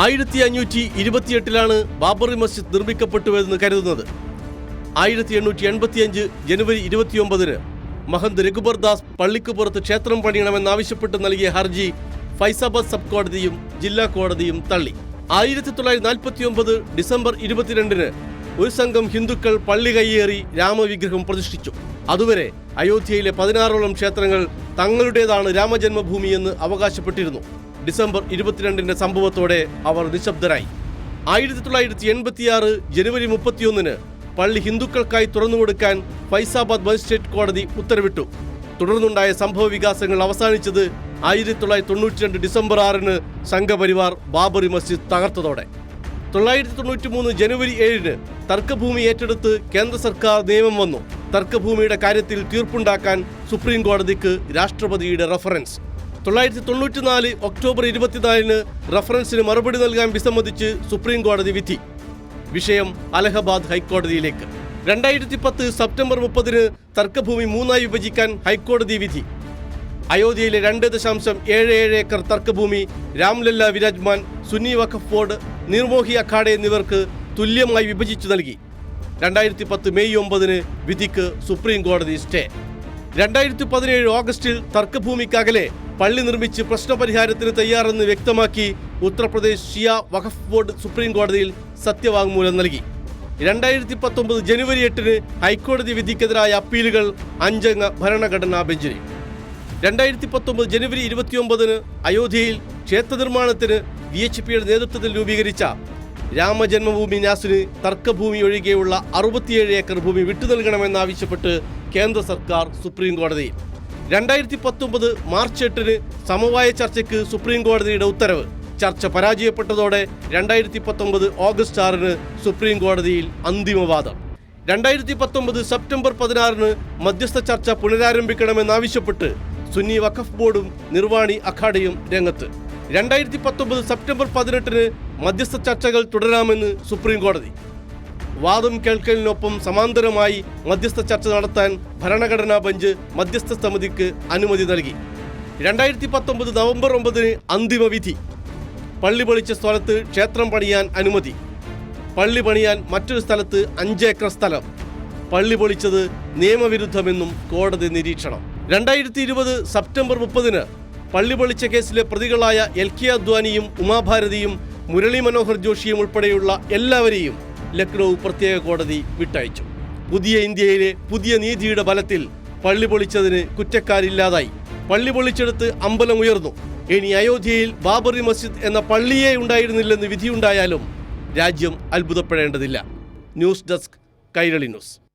ആയിരത്തി അഞ്ഞൂറ്റി ഇരുപത്തിയെട്ടിലാണ് ബാബറി മസ്ജിദ് നിർമ്മിക്കപ്പെട്ടുവെന്ന് കരുതുന്നത്. ആയിരത്തി എണ്ണൂറ്റി എൺപത്തിയഞ്ച് ജനുവരി ഇരുപത്തിയൊമ്പതിന് മഹന്ത് രഘുബർ ദാസ് പള്ളിക്ക് പുറത്ത് ക്ഷേത്രം പണിയണമെന്നാവശ്യപ്പെട്ട് നൽകിയ ഹർജി ഫൈസാബാദ് സബ് കോടതിയും ജില്ലാ കോടതിയും തള്ളി. ആയിരത്തി തൊള്ളായിരത്തി നാൽപ്പത്തി ഒമ്പത് ഡിസംബർ ഇരുപത്തിരണ്ടിന് ഒരു സംഘം ഹിന്ദുക്കൾ പള്ളി കയ്യേറി രാമവിഗ്രഹം പ്രതിഷ്ഠിച്ചു. അതുവരെ അയോധ്യയിലെ പതിനാറോളം ക്ഷേത്രങ്ങൾ തങ്ങളുടേതാണ് രാമജന്മഭൂമിയെന്ന് അവകാശപ്പെട്ടിരുന്നു. ഡിസംബർ ഇരുപത്തിരണ്ടിന്റെ സംഭവത്തോടെ അവർ നിശബ്ദരായി. ആയിരത്തി തൊള്ളായിരത്തി എൺപത്തിയാറ് ജനുവരി മുപ്പത്തിയൊന്നിന് പള്ളി ഹിന്ദുക്കൾക്കായി തുറന്നുകൊടുക്കാൻ ഫൈസാബാദ് മജിസ്ട്രേറ്റ് കോടതി ഉത്തരവിട്ടു. തുടർന്നുണ്ടായ സംഭവ വികാസങ്ങൾ അവസാനിച്ചത് ആയിരത്തി തൊള്ളായിരത്തി തൊണ്ണൂറ്റി രണ്ട് ഡിസംബർ ആറിന് സംഘപരിവാർ ബാബറി മസ്ജിദ് തകർത്തതോടെ. തൊള്ളായിരത്തി തൊണ്ണൂറ്റി മൂന്ന് ജനുവരി ഏഴിന് തർക്കഭൂമി ഏറ്റെടുത്ത് കേന്ദ്ര സർക്കാർ നിയമം വന്നു. തർക്കഭൂമിയുടെ കാര്യത്തിൽ തീർപ്പുണ്ടാക്കാൻ സുപ്രീം കോടതിക്ക് രാഷ്ട്രപതിയുടെ റഫറൻസ്. തൊള്ളായിരത്തി തൊണ്ണൂറ്റിനാല് ഒക്ടോബർ ഇരുപത്തിനാലിന് റഫറൻസിന് മറുപടി നൽകാൻ വിസമ്മതിച്ച് സുപ്രീം കോടതി വിധി. വിഷയം അലഹബാദ് ഹൈക്കോടതിയിലേക്ക്. രണ്ടായിരത്തി പത്ത് സെപ്റ്റംബർ മുപ്പതിന് തർക്കഭൂമി മൂന്നായി വിഭജിക്കാൻ ഹൈക്കോടതി വിധി. അയോധ്യയിലെ രണ്ട് ദശാംശം ഏഴ് ഏഴ് ഏക്കർ തർക്കഭൂമി രാംലല്ല വിരാജ്മാൻ സുന്നി വഖഫ് ബോർഡ് നിർമോഹി അഖാഡെ എന്നിവർക്ക് തുല്യമായി വിഭജിച്ചു നൽകി. രണ്ടായിരത്തി പത്ത് മെയ് ഒമ്പതിന് വിധിക്ക് സുപ്രീം കോടതി സ്റ്റേ. രണ്ടായിരത്തി പതിനേഴ് ഓഗസ്റ്റിൽ തർക്കഭൂമിക്കകലെ പള്ളി നിർമ്മിച്ച് പ്രശ്നപരിഹാരത്തിന് തയ്യാറെന്ന് വ്യക്തമാക്കി ഉത്തർപ്രദേശ് ഷിയ വഖഫ് ബോർഡ് സുപ്രീം കോടതിയിൽ സത്യവാങ്മൂലം നൽകി. രണ്ടായിരത്തി പത്തൊമ്പത് ജനുവരി എട്ടിന് ഹൈക്കോടതി വിധിക്കെതിരായ അപ്പീലുകൾ അഞ്ചംഗ ഭരണഘടനാ ബെഞ്ചിന്. രണ്ടായിരത്തി പത്തൊമ്പത് ജനുവരി ഇരുപത്തിയൊമ്പതിന് അയോധ്യയിൽ ക്ഷേത്ര നിർമ്മാണത്തിന് വി എച്ച് പിയുടെ നേതൃത്വത്തിൽ രൂപീകരിച്ച രാമജന്മഭൂമി ന്യാസിന് തർക്കഭൂമി ഒഴികെയുള്ള അറുപത്തിയേഴ് ഏക്കർ ഭൂമി വിട്ടു നൽകണമെന്നാവശ്യപ്പെട്ട് കേന്ദ്ര സർക്കാർ സുപ്രീം കോടതിയിൽ. രണ്ടായിരത്തി പത്തൊമ്പത് മാർച്ച് എട്ടിന് സമവായ ചർച്ചയ്ക്ക് സുപ്രീം കോടതിയുടെ ഉത്തരവ്. ചർച്ച പരാജയപ്പെട്ടതോടെ രണ്ടായിരത്തി പത്തൊമ്പത് ഓഗസ്റ്റ് ആറിന് സുപ്രീം കോടതിയിൽ അന്തിമവാദം. രണ്ടായിരത്തി പത്തൊമ്പത് സെപ്റ്റംബർ പതിനാറിന് മധ്യസ്ഥ ചർച്ച പുനരാരംഭിക്കണമെന്നാവശ്യപ്പെട്ട് സുന്നി വഖഫ് ബോർഡും നിർവാണി അഖാഡയും രംഗത്ത്. രണ്ടായിരത്തി പത്തൊമ്പത് സെപ്റ്റംബർ പതിനെട്ടിന് മധ്യസ്ഥ ചർച്ചകൾ തുടരാമെന്ന് സുപ്രീം കോടതി വാദം കേൾക്കലിനൊപ്പം സമാന്തരമായി മധ്യസ്ഥ ചർച്ച നടത്താൻ ഭരണഘടനാ ബെഞ്ച് മധ്യസ്ഥ സമിതിക്ക് അനുമതി നൽകി. രണ്ടായിരത്തി പത്തൊമ്പത് നവംബർ ഒമ്പതിന് അന്തിമ വിധി. പള്ളി പൊളിച്ച സ്ഥലത്ത് ക്ഷേത്രം പണിയാൻ അനുമതി. പള്ളി പണിയാൻ മറ്റൊരു സ്ഥലത്ത് അഞ്ചേക്കർ സ്ഥലം. പള്ളി പൊളിച്ചത് നിയമവിരുദ്ധമെന്നും കോടതി നിരീക്ഷണം. രണ്ടായിരത്തി ഇരുപത് സെപ്റ്റംബർ മുപ്പതിന് പള്ളി പൊളിച്ച കേസിലെ പ്രതികളായ എൽ കെ അദ്വാനിയും ഉമാഭാരതിയും മുരളി മനോഹർ ജോഷിയും ഉൾപ്പെടെയുള്ള എല്ലാവരെയും ലക്നൗ പ്രത്യേക കോടതി വിട്ടയച്ചു. പുതിയ ഇന്ത്യയിലെ പുതിയ നീതിയുടെ ബലത്തിൽ പള്ളി പൊളിച്ചതിന് കുറ്റക്കാരില്ലാതായി. പള്ളി പൊളിച്ചെടുത്ത് അമ്പലം ഉയർന്നു. ഇനി അയോധ്യയിൽ ബാബറി മസ്ജിദ് എന്ന പള്ളിയേ ഉണ്ടായിരുന്നില്ലെന്ന് വിധിയുണ്ടായാലും രാജ്യം അത്ഭുതപ്പെടേണ്ടതില്ല. News desk Kairali news.